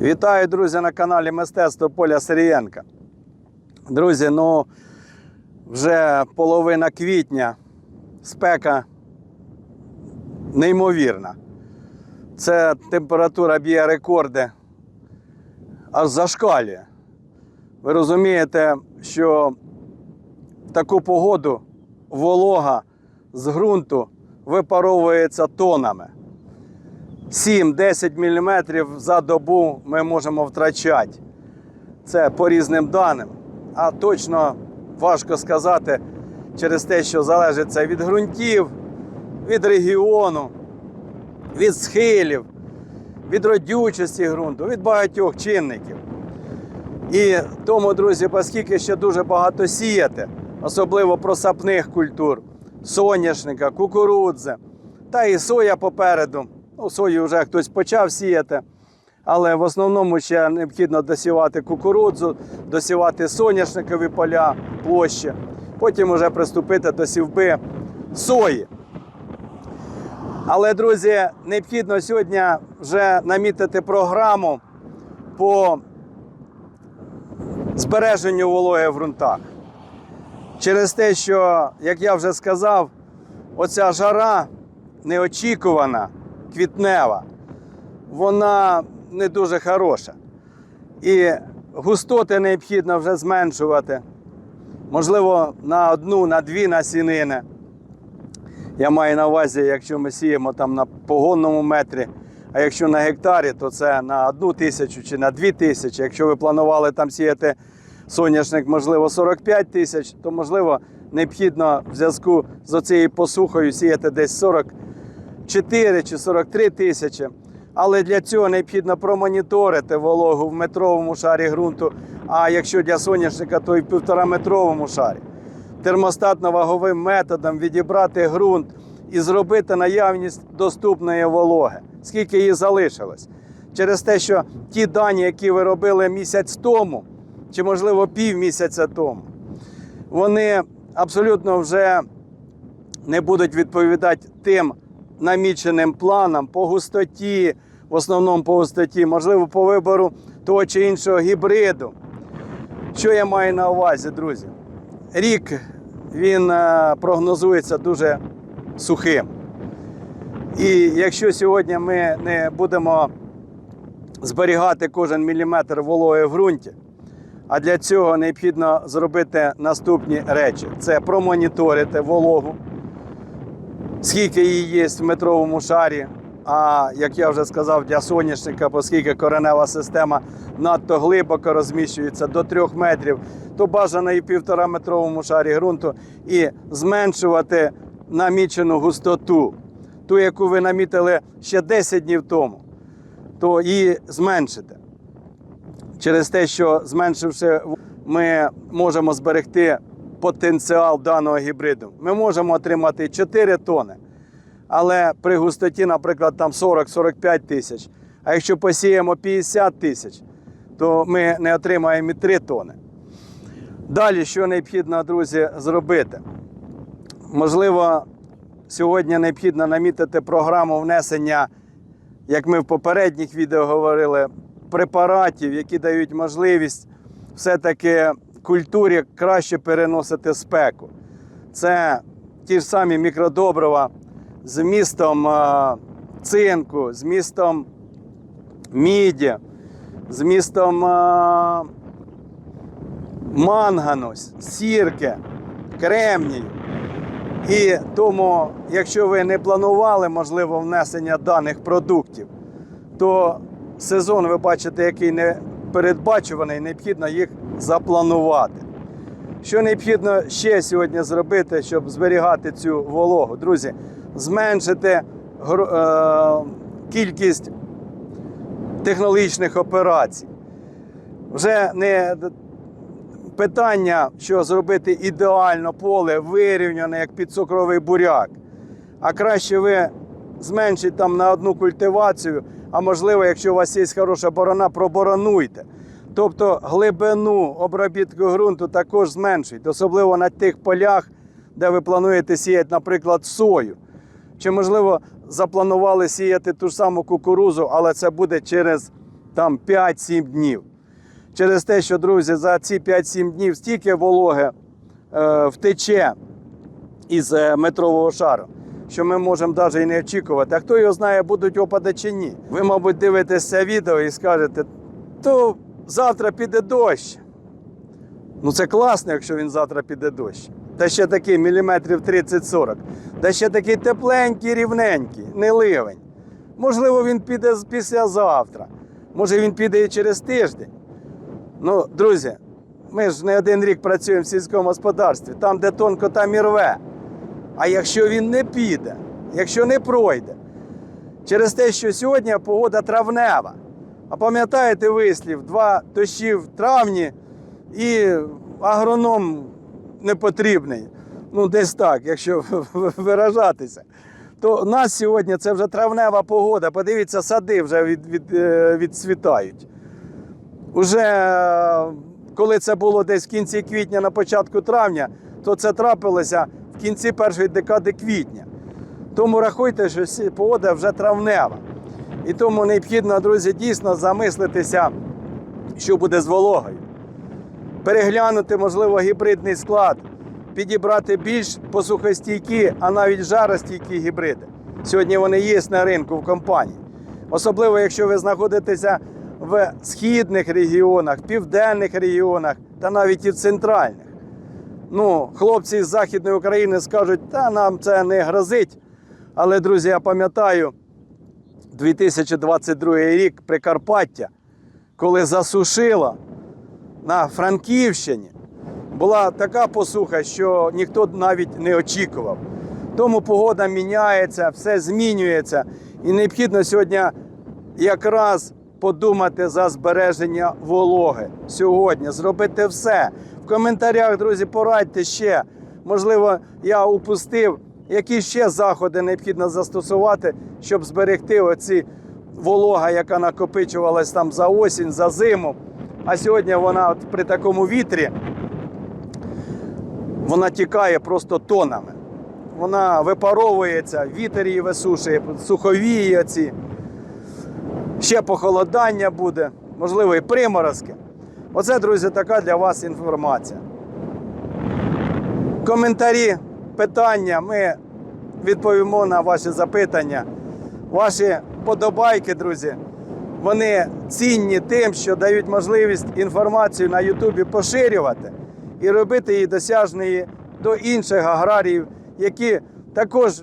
Вітаю, друзі, на каналі Мистецтво Поля Сирієнка. Друзі, ну вже половина квітня, спека неймовірна. Це температура б'є рекорди, аж зашкалює. Ви розумієте, що в таку погоду волога з ґрунту випаровується тонами. 7-10 мм за добу ми можемо втрачати. Це по різним даним. А точно важко сказати через те, що залежить це від ґрунтів, від регіону, від схилів, від родючості ґрунту, від багатьох чинників. І тому, друзі, оскільки ще дуже багато сіяти, особливо просапних культур, соняшника, кукурудзи, та і соя попереду. Ну, сою вже хтось почав сіяти, але в основному ще необхідно досівати кукурудзу, досівати соняшникові поля, площі. Потім вже приступити до сівби сої. Але, друзі, необхідно сьогодні вже намітити програму по збереженню вологи в ґрунтах. Через те, що, як я вже сказав, оця жара неочікувана, квітнева, вона не дуже хороша. І густоти необхідно вже зменшувати. Можливо, на одну, на дві насінини. Я маю на увазі, якщо ми сіємо там на погонному метрі, а якщо на гектарі, то це на одну тисячу чи на дві тисячі. Якщо ви планували там сіяти соняшник, можливо, 45 тисяч, то можливо необхідно в зв'язку з оцією посухою сіяти десь 44 чи 43 тисячі. Але для цього необхідно промоніторити вологу в метровому шарі ґрунту. А якщо для соняшника, то і в півтораметровому шарі. Термостатно-ваговим методом відібрати ґрунт і зробити наявність доступної вологи, скільки її залишилось. Через те, що ті дані, які ви робили місяць тому, чи, можливо, півмісяця тому, вони абсолютно вже не будуть відповідати тим наміченим планам по густоті, в основному по густоті, можливо, по вибору того чи іншого гібриду. Що я маю на увазі, друзі? Рік він е, прогнозується дуже сухим. І якщо сьогодні ми не будемо зберігати кожен міліметр вологи в ґрунті, а для цього необхідно зробити наступні речі: це промоніторити вологу, скільки її є в метровому шарі. А як я вже сказав, для соняшника, оскільки коренева система надто глибоко розміщується до 3 метрів, то бажано і в півтораметровому шарі ґрунту і зменшувати намічену густоту, ту, яку ви намітили ще 10 днів тому, то її зменшити. Через те, що зменшивши, ми можемо зберегти потенціал даного гібриду. Ми можемо отримати 4 тони, але при густоті, наприклад, там 40-45 тисяч. А якщо посіємо 50 тисяч, то ми не отримаємо і 3 тони. Далі, що необхідно, друзі, зробити? Можливо, сьогодні необхідно намітити програму внесення, як ми в попередніх відео говорили, препаратів, які дають можливість все-таки культурі краще переносити спеку. Це ті ж самі мікродобрива з містом е, цинку, з містом міді, з містом е, мангану, сірки, кремнію. І тому, якщо ви не планували можливо внесення даних продуктів, то сезон ви бачите, який не передбачуваний, необхідно їх запланувати. Що необхідно ще сьогодні зробити, щоб зберігати цю вологу? Друзі, зменшити е, кількість технологічних операцій. Вже не питання, що зробити ідеально поле вирівняне, як під цукровий буряк. А краще ви зменшіть там на одну культивацію, а можливо, якщо у вас є хороша борона, проборонуйте. Тобто глибину обробітку ґрунту також зменшуйте, особливо на тих полях, де ви плануєте сіяти, наприклад, сою. Чи, можливо, запланували сіяти ту ж саму кукурузу, але це буде через там 5-7 днів. Через те, що, друзі, за ці 5-7 днів стільки вологи е, втече із е, метрового шару, що ми можемо навіть і не очікувати. А хто його знає, будуть опади чи ні. Ви, мабуть, дивитесь це відео і скажете, то завтра піде дощ. Ну це класно, якщо він завтра піде дощ. Та ще такий міліметрів 30-40. Та ще такий тепленький, рівненький, не ливень. Можливо, він піде післязавтра. Може він піде і через тиждень. Ну, друзі, ми ж не один рік працюємо в сільському господарстві, там, де тонко, там і рве. А якщо він не піде, якщо не пройде, через те, що сьогодні погода травнева. А пам'ятаєте вислів, два дощі в травні і агроном не потрібний. Ну, десь так, якщо виражатися. То у нас сьогодні це вже травнева погода. Подивіться, сади вже від, від, е, відцвітають. Уже коли це було десь в кінці квітня, на початку травня, то це трапилося в кінці першої декади квітня. Тому рахуйте, що погода вже травнева. І тому необхідно, друзі, дійсно замислитися, що буде з вологою. Переглянути, можливо, гібридний склад, підібрати більш посухостійкі, а навіть жаростійкі гібриди. Сьогодні вони є на ринку в компанії. Особливо, якщо ви знаходитеся в східних регіонах, південних регіонах та навіть і в центральних. Ну, хлопці з Західної України скажуть, та нам це не грозить. Але, друзі, я пам'ятаю 2022 рік Прикарпаття, коли засушило на Франківщині, була така посуха, що ніхто навіть не очікував. Тому погода міняється, все змінюється. І необхідно сьогодні якраз подумати за збереження вологи сьогодні, зробити все. В коментарях, друзі, порадьте ще. Можливо, я упустив, які ще заходи необхідно застосувати, щоб зберегти оці волога, яка накопичувалась там за осінь, за зиму. А сьогодні вона от при такому вітрі вона тікає просто тонами. Вона випаровується, вітер її висушує, суховії оці. Ще похолодання буде, можливо, і приморозки. Оце, друзі, така для вас інформація. Коментарі, питання, ми відповімо на ваші запитання. Ваші подобайки, друзі, вони цінні тим, що дають можливість інформацію на Ютубі поширювати і робити її досяжною до інших аграріїв, які також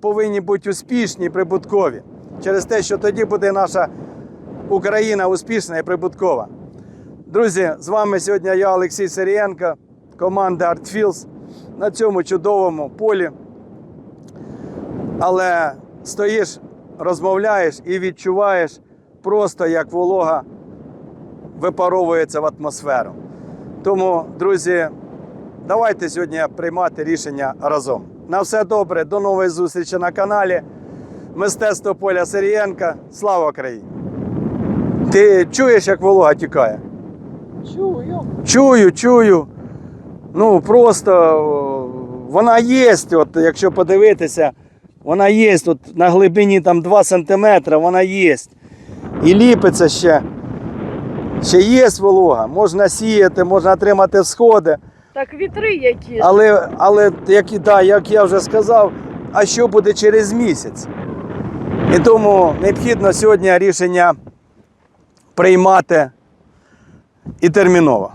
повинні бути успішні і прибуткові. Через те, що тоді буде наша Україна успішна і прибуткова. Друзі, з вами сьогодні я, Олексій Сирієнко, команда ArtFields на цьому чудовому полі. Але стоїш, розмовляєш і відчуваєш просто, як волога випаровується в атмосферу. Тому, друзі, давайте сьогодні приймати рішення разом. На все добре, до нової зустрічі на каналі. Мистецтво Поля Сирієнка. Слава Україні! Ти чуєш, як волога тікає? Чую. Чую, чую. Ну просто вона є, от, якщо подивитися, вона є от, на глибині там 2 см, вона є. І ліпиться ще. Ще є волога, можна сіяти, можна отримати всходи. Так вітри які. Але, але як, і- да, як я вже сказав, а що буде через місяць? І тому необхідно сьогодні рішення приймати і терміново.